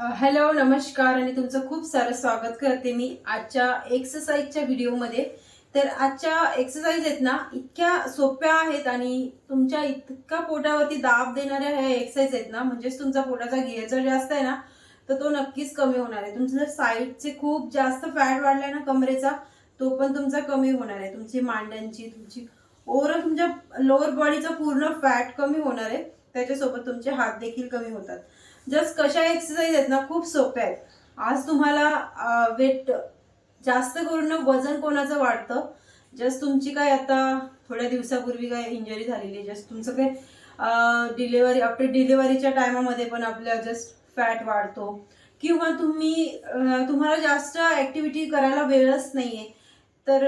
Hello नमस्कार आणि तुमचं खूप सारं स्वागत करते मी आजच्या एक्सरसाइजच्या व्हिडिओमध्ये तर आजच्या एक्सरसाइज आहेत ना इतक्या सोप्या आहेत आणि तुमच्या इतका पोटावरती दाब देणाऱ्या ह्या एक्सरसाइज आहेत ना म्हणजेच तुमचा पोटाचा गिअर जर जास्त आहे ना तर तो नक्कीच कमी होणार आहे. तुमचं जर साईडचे खूप जास्त फॅट वाढलाय ना कमरेचा तो पण तुमचा कमी होणार आहे. तुमची मांड्यांची तुमची ओव्हरऑल तुमच्या लोअर बॉडीचा पूर्ण फॅट कमी होणार आहे. त्याच्यासोबत तुमचे हात देखील कमी होतात. जस्ट कशा एक्सरसाइज आहेत ना खूप सोप्या आहेत. आज तुम्हाला वेट जास्त करून वजन कोणाचं वाढतं? जस्ट तुमची काय आता थोड्या दिवसापूर्वी काय इंजरी झालेली जस्ट तुमचं काय डिलेवरी आफ्टर डिलेवरीच्या टायमामध्ये पण आपल्या जस्ट फॅट वाढतो. किंवा तुम्ही तुम्हाला जास्त ऍक्टिव्हिटी करायला वेळच नाही आहे तर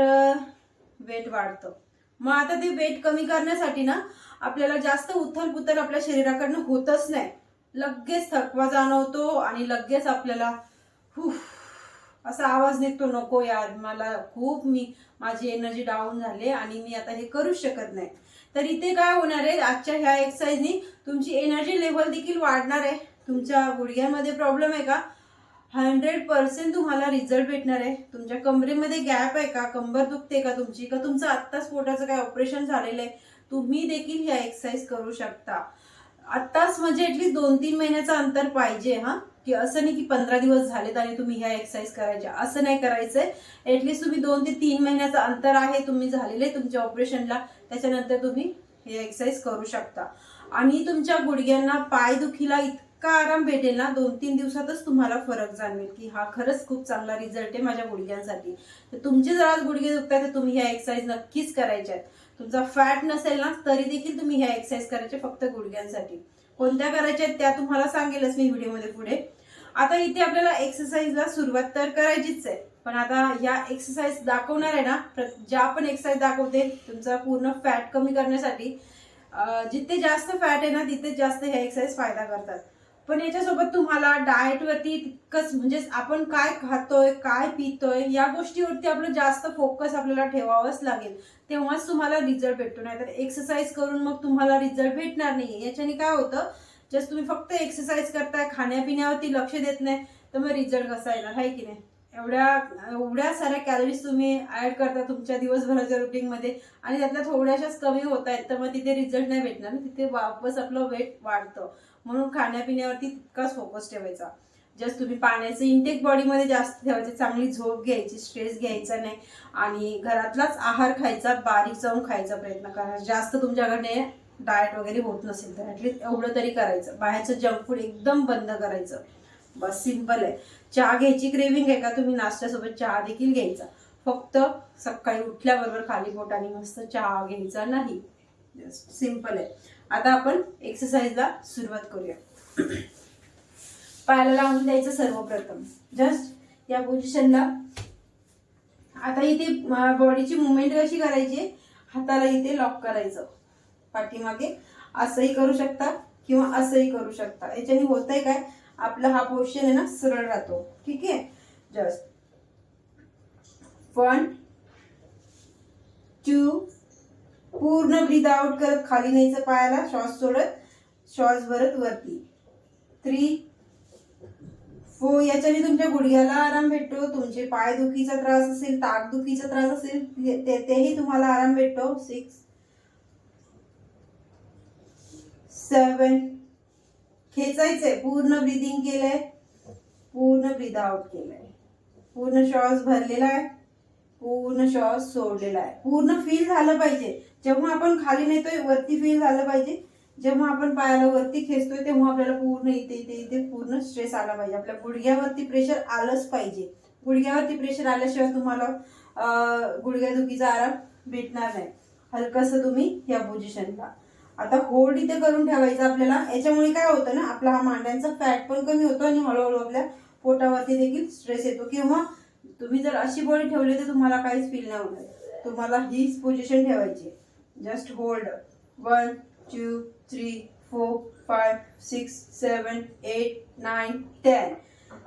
वेट वाढतं. मग आता ते वेट कमी करण्यासाठी ना आपल्याला जास्त उथलपुथल आपल्या शरीराकडनं होतच नाही. लगेच थकवा जाणवतो आणि लगेच आपल्याला हुफ असा आवाज निघतो नको यार मला खूप मी माझी एनर्जी डाऊन झाली आणि मी आता हे करूच शकत नाही. तर इथे काय होणार आहे आजच्या ह्या एक्सरसाइजनी तुमची एनर्जी लेवल देखील वाढणार आहे. तुमच्या गुडघ्यामध्ये प्रॉब्लेम आहे का? हंड्रेड पर्सेंट तुम्हाला रिझल्ट भेटणार आहे. तुमच्या कमरेमध्ये गॅप आहे का? कंबर दुखते का तुमची? का तुमचं आत्ताच पोटाचं काय ऑपरेशन झालेलं आहे? तुम्ही देखील ह्या एक्सरसाइज करू शकता. आत्ताच म्हणजे एटलीस्ट दोन तीन महिन्याचं अंतर पाहिजे हा. की असं नाही की पंधरा दिवस झालेत आणि तुम्ही ह्या एक्सरसाइज करायच्या. असं नाही करायचंय. ॲटलीस्ट तुम्ही दोन ते तीन महिन्याचं अंतर आहे तुम्ही झालेले तुमच्या ऑपरेशनला त्याच्यानंतर तुम्ही हे एक्सरसाइज करू शकता. आणि तुमच्या गुडघ्यांना पाय दुखीला इतका आराम भेटेल ना दोन तीन दिवसातच तुम्हाला फरक जाणवेल की हा खरंच खूप चांगला रिझल्ट आहे माझ्या गुडघ्यांसाठी. तर तुमचे जर आज गुडघे दुखतात तर तुम्ही ह्या एक्सरसाइज नक्कीच करायच्या आहेत तुमचा फॅट नसेल ना तरी देखील तुम्ही ह्या एक्सरसाइज करायचे फक्त गुडघ्यांसाठी. कोणत्या करायच्या आहेत त्या तुम्हाला सांगेलच मी व्हिडिओमध्ये पुढे. आता इथे आपल्याला एक्सरसाइजला सुरुवात तर करायचीच आहे. पण आता या एक्सरसाइज दाखवणार आहे ना ज्या पण एक्सरसाइज दाखवते तुमचा पूर्ण फॅट कमी करण्यासाठी जिथे जास्त फॅट आहे ना तिथे जास्त ह्या एक्सरसाइज फायदा करतात. पण याच्यासोबत तुम्हाला डाएट वरती तितकंच म्हणजे आपण काय खातोय काय पितोय या गोष्टीवरती आपलं जास्त फोकस आपल्याला ठेवावंच लागेल. तेव्हाच तुम्हाला रिझल्ट भेटतो. नाही तर एक्सरसाइज करून मग तुम्हाला रिझल्ट भेटणार नाही याच्याने काय होतं? जस्ट तुम्ही फक्त एक्सरसाइज करताय खाण्यापिण्यावरती लक्ष देत नाही तर मग रिझल्ट कसा येणार? आहे की नाही? एवढ्या एवढ्या साऱ्या कॅलरीज तुम्ही ऍड करता तुमच्या दिवसभराच्या रुटीनमध्ये आणि त्यातल्या थोड्याशाच कमी होत आहेत तर मग तिथे रिझल्ट नाही भेटणार. ना तिथे वापस आपलं वेट वाढतं. म्हणून खाण्यापिण्यावरती तितकाच फोकस ठेवायचा. जस्ट तुम्ही पाण्याचं इंटेक बॉडीमध्ये जास्त ठेवायचं चांगली झोप घ्यायची स्ट्रेस घ्यायचा नाही आणि घरातलाच आहार खायचा बारीक जाऊन खायचा प्रयत्न करायचा जास्त तुमच्याकडे डाएट वगैरे होत नसेल तर ॲटलीस्ट एवढं तरी करायचं. बाहेरचं जंक फूड एकदम बंद करायचं. बस सिंपल आहे. चहा घ्यायची क्रेविंग आहे का? तुम्ही नाश्त्यासोबत चहा देखील घ्यायचा. फक्त सकाळी उठल्याबरोबर खाली पोटाने मस्त चहा घ्यायचा नाही. सिंपल आहे. आता आपण एक्सरसाइजला सुरुवात करूया. पायाला लावून द्यायचं सर्वप्रथम. जस्ट या पोझिशनला आता इथे बॉडीची मुवमेंट कशी करायची? हाताला इथे लॉक करायचं. पाठीमागे असंही करू शकता किंवा असंही करू शकता. याच्याने होतंय काय? आपला हा पोर्शन आहे ना सरळ राहतो. ठीक आहे? जस्ट वन टू पूर्ण ब्रीद आउट करत खाली न्यायचं पायाला श्वास सोडत श्वास भरत वरती. थ्री फोर याच्याने तुमच्या गुडघ्याला आराम भेटतो तुमचे पाय दुखीचा त्रास असेल ताक दुखीचा त्रास असेल तेही ते- तुम्हाला आराम भेटतो. सिक्स सेवन खेचायचंय. पूर्ण ब्रिदिंग केलंय. पूर्ण ब्रिद आउट केलंय. पूर्ण श्वास भरलेला आहे. पूर्ण श्वास सोडलेला आहे. पूर्ण फील झालं पाहिजे. जेव्हा आपण खाली नेतोय वरती फील झालं पाहिजे. जेव्हा आपण पायाला वरती खेचतोय तेव्हा आपल्याला पूर्ण इथे इथे इथे पूर्ण स्ट्रेस आला पाहिजे. आपल्या गुडघ्यावरती प्रेशर आलंच पाहिजे. गुडघ्यावरती प्रेशर आल्याशिवाय तुम्हाला गुडघ्यादुखीचा आराम भेटणार नाही. हलकसं तुम्ही या पोझिशनला आता होल्ड इथे करून ठेवायचं आपल्याला. याच्यामुळे काय होतं ना आपला हा मांड्यांचा फॅट पण कमी होतो आणि हळूहळू आपल्या पोटावरती देखील स्ट्रेस येतो. किंवा तुम्ही जर अशी बॉडी ठेवली तर तुम्हाला काहीच फील नाही होणार. तुम्हाला हीच पोझिशन ठेवायची just hold one two three four five six seven eight nine ten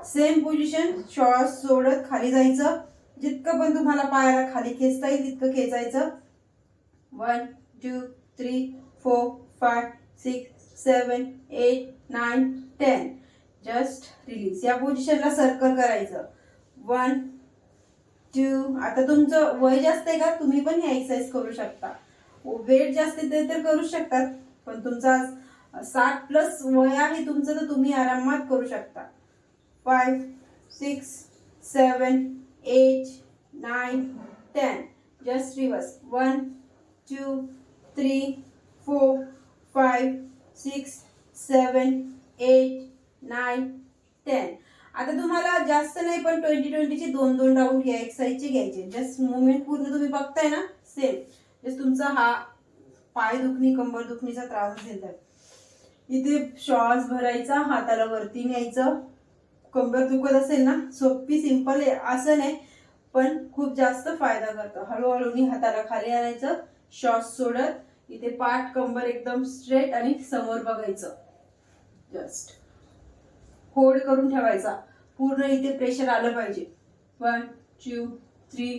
same position श्वास सोडत खाली जायचं. जितकं पण तुम्हाला पायाला खाली खेचता येईल तितकं खेचायचं. One two three four five six seven eight nine ten just release या पोझिशनला सर्कल करायचं. वन टू आता तुमचं वय जास्त आहे का? तुम्ही पण हे एक्सरसाइज करू शकता. वेट जास्त ते तर करू शकतात. पण तुमचा साठ प्लस वय आहे तुमचं तर तुम्ही आरामात करू शकता. Five six seven eight nine ten just reverse one two three four five, six seven eight nine ten. आता तुम्हाला जास्त नाही पण ट्वेंटी ट्वेंटीचे दोन दोन राऊंड या एक्सरसाइजचे घ्यायचे. जस्ट मुवमेंट पूर्ण तुम्ही बघताय ना? सेम जस्ट तुमचा हा पाय दुखणी कंबर दुखणीचा त्रास असेल तर. इथे श्वास भरायचा हाताला वरती न्यायचं. कंबर दुखत असेल ना? सोपी सिंपल आहे. असं नाही पण खूप जास्त फायदा करतं. हळूहळू हाताला खाली आणायचं श्वास सोडत इथे पाठ कंबर एकदम स्ट्रेट आणि समोर बघायचं. जस्ट होल्ड करून ठेवायचा. पूर्ण इथे प्रेशर आलं पाहिजे. One two three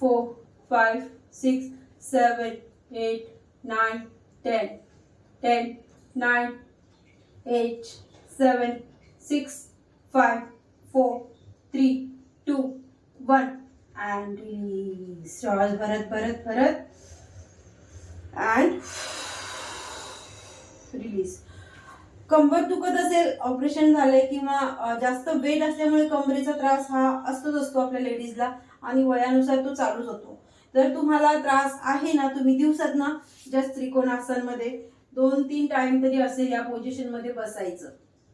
four five six seven eight nine ten ten nine eight seven six five four three two one and श्वास भरत भरत भरत. अँड रिलीज कंबर दुखत असेल ऑपरेशन झालंय किंवा जास्त वेट असल्यामुळे कंबरेचा त्रास हा असतोच असतो आपल्या लेडीजला आणि वयानुसार तो चालूच होतो. जर तुम्हाला त्रास आहे ना तुम्ही दिवसात ना जस्ट त्रिकोणासनमध्ये दोन तीन टाइम तरी असेल या पोझिशनमध्ये बसायचं.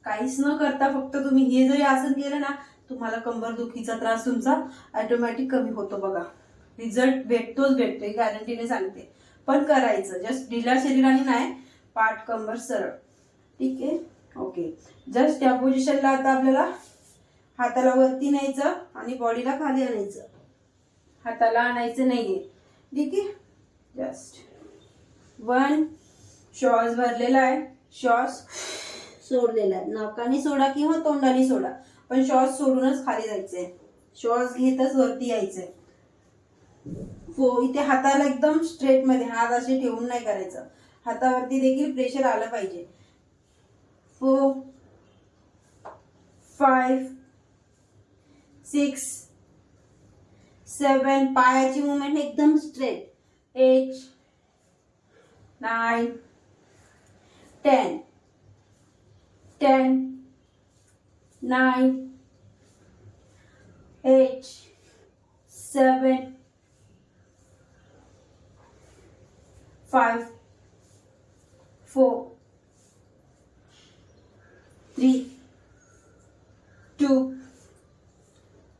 काहीच न करता फक्त तुम्ही हे जरी आसन केलं ना तुम्हाला कंबर दुखीचा त्रास तुमचा ऑटोमॅटिक कमी होतो बघा. रिझल्ट भेटतोच भेटतोय गॅरंटीने सांगते. पण करायचं. जस्ट ढिल्या शरीराने नाही पाठ कंबर सरळ. ठीक आहे? ओके जस्ट त्या पोझिशनला आता आपल्याला हाताला वरती न्यायचं आणि बॉडीला खाली आणायचं. हाताला आणायचं नाहीये. ठीक आहे? जस्ट वन श्वास भरलेला आहे. श्वास सोडलेला आहे. नाकाने सोडा किंवा तोंडाने सोडा. पण श्वास सोडूनच खाली जायचंय. श्वास घेतच वरती यायचंय. फो इथे हाताला एकदम स्ट्रेटमध्ये हात असे ठेवून नाही करायचं. हातावरती देखील प्रेशर आलं पाहिजे. फोर फाईव्ह सिक्स सेवन पायाची मुवमेंट एकदम straight eight nine ten ten nine eight seven five, four three two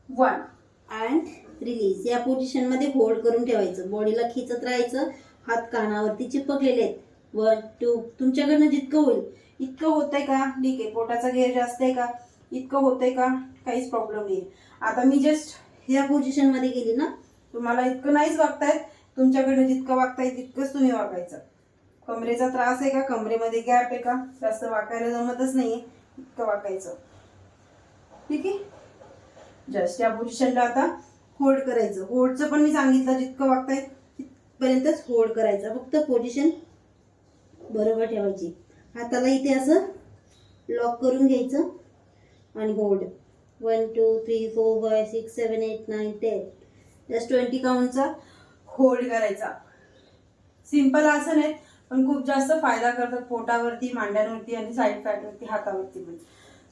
one and release या पोझिशनमध्ये होल्ड करून ठेवायचं. बॉडीला खिचत राहायचं. हात कानावरती चिपकलेले आहेत. वन टू तुमच्याकडनं जितकं होईल इतकं होतंय का? ठीक आहे. पोटाचा घेर जास्त आहे का? इतकं होतंय का? काहीच प्रॉब्लेम नाही आता मी जस्ट या पोझिशनमध्ये गेली ना तुम्हाला इतकं नाहीच वागतायत तुमच्याकडनं जितकं वागताय तितकंच तुम्ही वागायचं. कमरेचा त्रास आहे का? कमरेमध्ये गॅप आहे का? जास्त वाकायला जमतच नाहीये इतकं वाकायचं ठीक आहे? जस्ट या पोझिशनला आता होल्ड करायचं. होल्डचं पण मी सांगितलं जितकं वागताय तिथपर्यंतच होल्ड करायचं. फक्त पोझिशन बरोबर ठेवायची. हाताला इथे असं लॉक करून घ्यायचं आणि hold one two three four five six seven eight nine ten just twenty काउंटचा hold करायचा. सिंपल आसन आहेत पण खूप जास्त फायदा करतात पोटावरती मांड्यांवरती आणि साईड फॅटवरती हातावरती पण.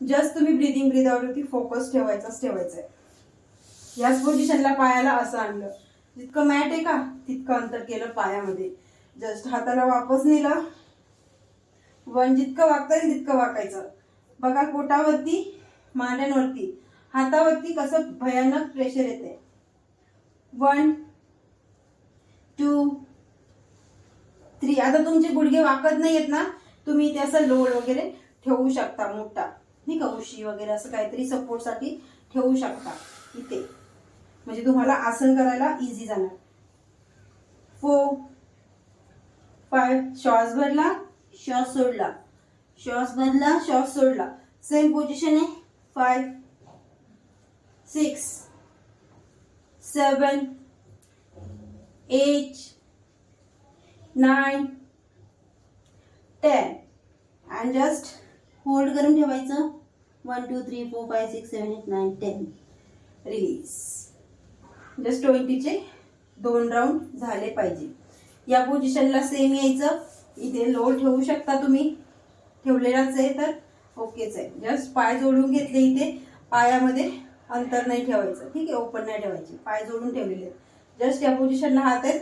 जस्ट तुम्ही ब्रिदिंग ब्रिदावरती फोकस ठेवायचाच ठेवायचा आहे याच पोझिशनला पायाला असं आणलं. जितकं मॅट आहे का तितकं अंतर केलं पायामध्ये. जस्ट हाताला वापस नेलं. वन जितकं वागता येईल तितकं वाकायचं बघा पोटावरती मांड्यांवरती हातावरती कसं भयानक प्रेशर येते. वन टू थ्री आता तुमचे गुडघे वाकत नाही आहेत ना तुम्ही इथे असं लोड वगैरे ठेवू शकता मोठा. नाही का उशी वगैरे असं काहीतरी सपोर्टसाठी ठेवू शकता. इथे. म्हणजे तुम्हाला आसन करायला इझी जाणार. फोर फाय श्वास भरला श्वास सोडला. श्वास भरला श्वास सोडला. सेम पोझिशन आहे. Five six seven eight nine ten and just hold करून ठेवायचं. One two three four five six seven eight nine ten release just ट्वेंटीचे दोन राऊंड झाले पाहिजे. या पोझिशनला सेम यायचं. इथे लोड ठेवू शकता तुम्ही. ठेवलेलाच आहे तर. ओकेच आहे जस्ट पाय जोडून घेतले इथे. पायामध्ये अंतर नाही ठेवायचं. ठीक आहे? ओपन नाही ठेवायचे. पाय जोडून ठेवलेले. आहेत जस्ट या पोझिशनला हात आहेत.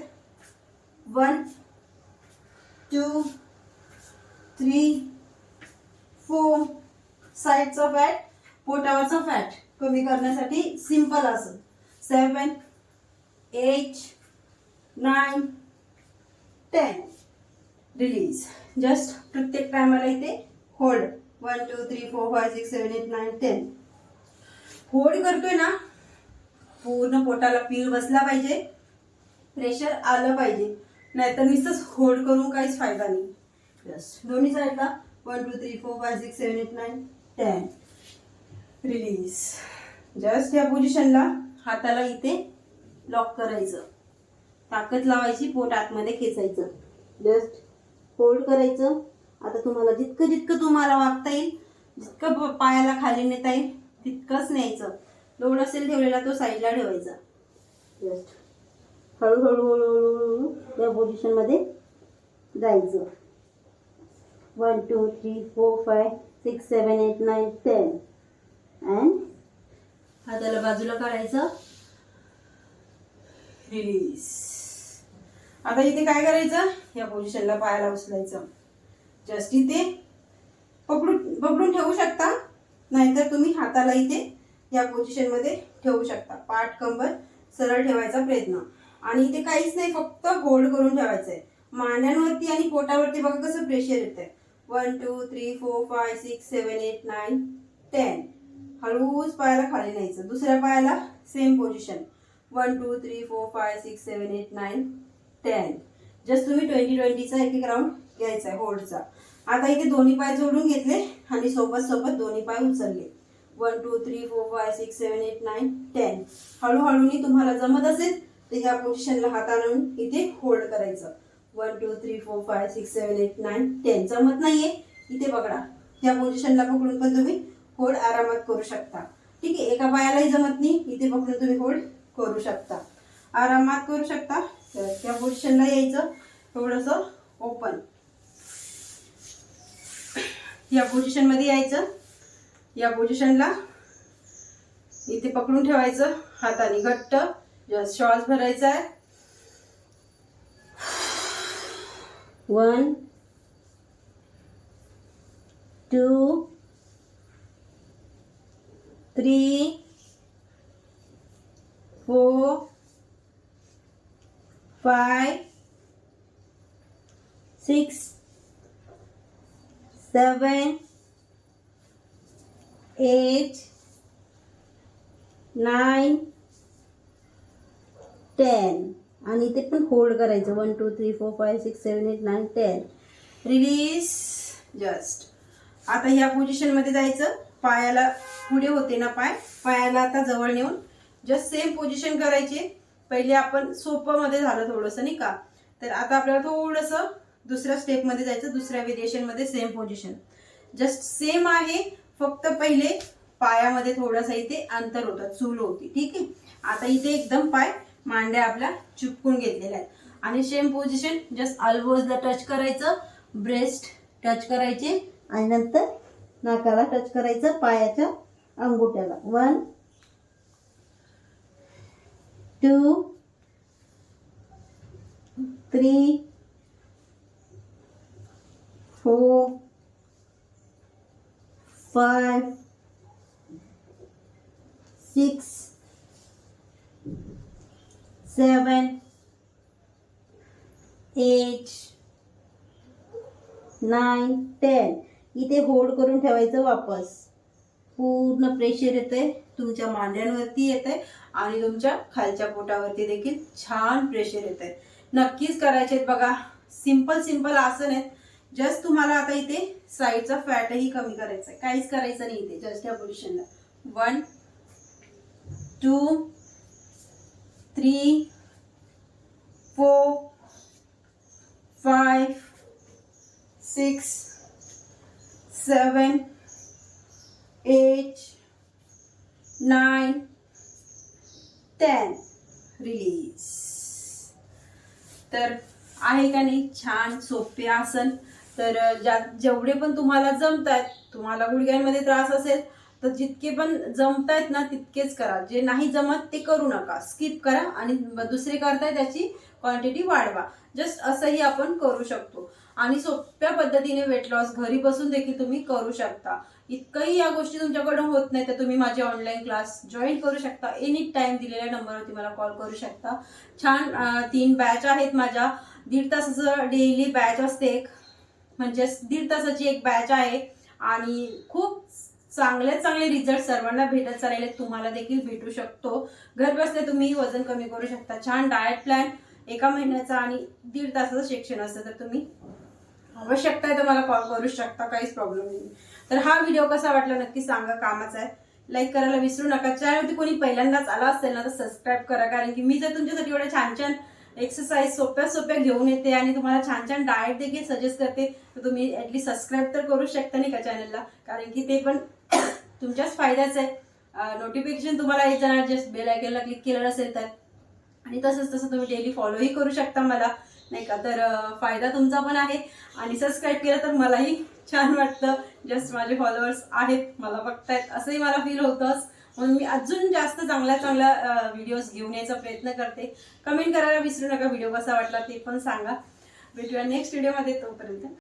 वन टू थ्री फोर साईडचा फॅट पोटावरचा फॅट कमी करण्यासाठी सिंपल असं. Seven eight nine ten release just प्रत्येक टायमाला इथे hold one two three four five six seven eight nine ten hold करतोय ना पूर्ण पोटाला पीळ बसला पाहिजे. प्रेशर आलं पाहिजे. नाहीतर नुसतंच होल्ड करून काहीच फायदा नाही. यस दोन्ही साईडला one two three four five six seven eight nine ten release just या पोझिशनला हाताला इथे लॉक करायचं. ताकद लावायची पोट आतमध्ये खेचायचं. जस्ट होल्ड करायचं. आता तुम्हाला जितकं जितकं तुम्हाला वागता येईल जितकं पायाला खाली नेता येईल तितकंच न्यायचं. लोड असेल ठेवलेला तो साईडला ठेवायचा. जस्ट हळूहळू हळूहळू हळू त्या पोझिशनमध्ये जायचं. One two three four five six seven eight nine ten and हाताला बाजूला काढायचं. रिलीज आता इथे काय करायचं? या पोझिशनला पायाला उचलायचं. जस्ट इथे पकडून पकडून ठेवू शकता? नाहीतर तुम्ही हाताला इथे या पोझिशनमध्ये ठेवू शकता. पाठ कंबर सरळ ठेवायचा प्रयत्न. आणि इथे काहीच नाही फक्त होल्ड करून ठेवायचं आहे मांड्यांवरती आणि पोटावरती बघा कसं प्रेशर आहे one two three four five six seven eight nine ten हळूच पायाला खाली न्यायचं. दुसऱ्या पायाला same position one two three four five six seven eight nine ten just तुम्ही ट्वेंटी ट्वेंटीचा एक एक राऊंड घ्यायचा आहे होल्डचा आता इथे दोन्ही पाय जोडून घेतले आणि सोबत सोबत दोन्ही पाय उचलले. One two three four five six seven eight nine ten हळूहळूनी तुम्हाला जमत असेल तर ह्या पोझिशनला हात आणून इथे होल्ड करायचं. One two three four five six seven eight nine ten जमत नाहीये? इथे पकडा ह्या पोझिशनला पकडून पण तुम्ही होल्ड आरामात करू शकता. ठीक आहे? एका पायालाही जमत नाही. इथे पकडून तुम्ही होल्ड करू शकता. आरामात करू शकता. तर त्या पोझिशनला यायचं. थोडंसं ओपन या पोझिशनमध्ये यायचं. या पोझिशनला इथे पकडून ठेवायचं. हाताने घट्ट जस्ट श्वास भरायचा आहे. One two three four five six seven eight nine ten आणि इथे पण होल्ड करायचं. One two three four five six seven eight nine ten release just आता ह्या पोझिशनमध्ये जायचं. पायाला पुढे होते ना पाय. पायाला आता जवळ नेऊन जस्ट सेम पोझिशन करायची. पहिले आपण सोपं झालं थोडंसं नाही का? तर आता आपल्याला थोडंसं दुसऱ्या स्टेपमध्ये जायचं. दुसऱ्या व्हेरिएशनमध्ये सेम पोझिशन जस्ट सेम आहे. फक्त पहिले पायामध्ये थोडासा इथे अंतर होतं चूल होती ठीक आहे? आता इथे एकदम पाय मांड्या आपल्या चिपकून घेतलेल्या आहेत. आणि सेम पोझिशन जस्ट अल्बोजला टच करायचं ब्रेस्ट टच करायचे आणि नंतर नाकाला टच करायचं पायाच्या अंगुठ्याला. One two three four five, six, seven, eight, nine ten इथे होल्ड करून ठेवायचं वापस. पूर्ण प्रेशर येतंय तुमच्या मांड्यांवरती येतंय आणि तुमच्या खालच्या पोटावरती देखील छान प्रेशर येतंय. नक्कीच करायचे बघा. सिंपल सिंपल आसन आहेत जस्ट तुम्हाला आता इथे साईडचा फॅटही कमी करायचा आहे काहीच करायचं नाही इथे जस्ट या पोझिशनला one two three four five six seven eight nine ten release तर आहे का नाही? छान सोपे आसन तर ज्या जेवढे पण तुम्हाला जमत आहेत तुम्हाला गुडघ्यांमध्ये त्रास असेल तर जितके पण जमतायत ना तितकेच करा. जे नाही जमत ते करू नका. स्किप करा आणि दुसरे करताय त्याची क्वांटिटी वाढवा. जस्ट असंही आपण करू शकतो. आणि सोप्या पद्धतीने वेट लॉस घरी बसून देखील तुम्ही करू शकता. इतकंही या गोष्टी तुमच्याकडून होत नाही तर तुम्ही माझे ऑनलाईन क्लास जॉईन करू शकता. एनी टाइम दिलेल्या नंबरवरती मला कॉल करू शकता. छान तीन बॅच आहेत माझ्या. दीड तासाचं डेली बॅच असते एक. म्हणजेच दीड तासाची एक बॅच आहे. आणि खूप चांगले चांगले रिझल्ट सर्वांना भेटत चाललेले तुम्हाला देखील भेटू शकतो. घरबसल्या तुम्ही वजन कमी करू शकता. छान डाएट प्लॅन एका महिन्याचा आणि दीड तासाचं शिक्षण असतं तर तुम्ही आवश्यकता आहे तर मला कॉल करू शकता. काहीच प्रॉब्लेम नाही. तर हा व्हिडिओ कसा वाटला नक्की सांगा. कामाचा आहे. लाईक करायला विसरू नका. चॅनलवरती कोणी पहिल्यांदाच आला असेल ना तर सबस्क्राईब करा. कारण की मी जर तुमच्यासाठी एवढ्या छान छान एक्सरसाइज सोप्या सोप्या घेऊन येते आणि तुम्हाला छान छान डाएट देखील सजेस्ट करते. तर तुम्ही ऍटलीस्ट सबस्क्राईब तर करू शकता नाही का चॅनलला कारण की ते पण तुमच्याच फायद्याचं आहे. नोटिफिकेशन तुम्हाला येत जाणार जस्ट बेल आयकनला क्लिक केलं असेल तर. आणि तसंच तसं तुम्ही डेली फॉलोही करू शकता मला नाही का? तर फायदा तुमचा पण आहे. आणि सबस्क्राईब केलं तर मलाही छान वाटतं. जस्ट माझे फॉलोअर्स आहेत मला बघतायत असंही मला फील होतंच. म्हणून मी अजून जास्त चांगल्या चांगल्या व्हिडिओज घेऊन यायचा प्रयत्न करते. कमेंट करायला विसरू नका व्हिडिओ कसा वाटला ते पण सांगा. भेटूया नेक्स्ट व्हिडिओमध्ये तोपर्यंत.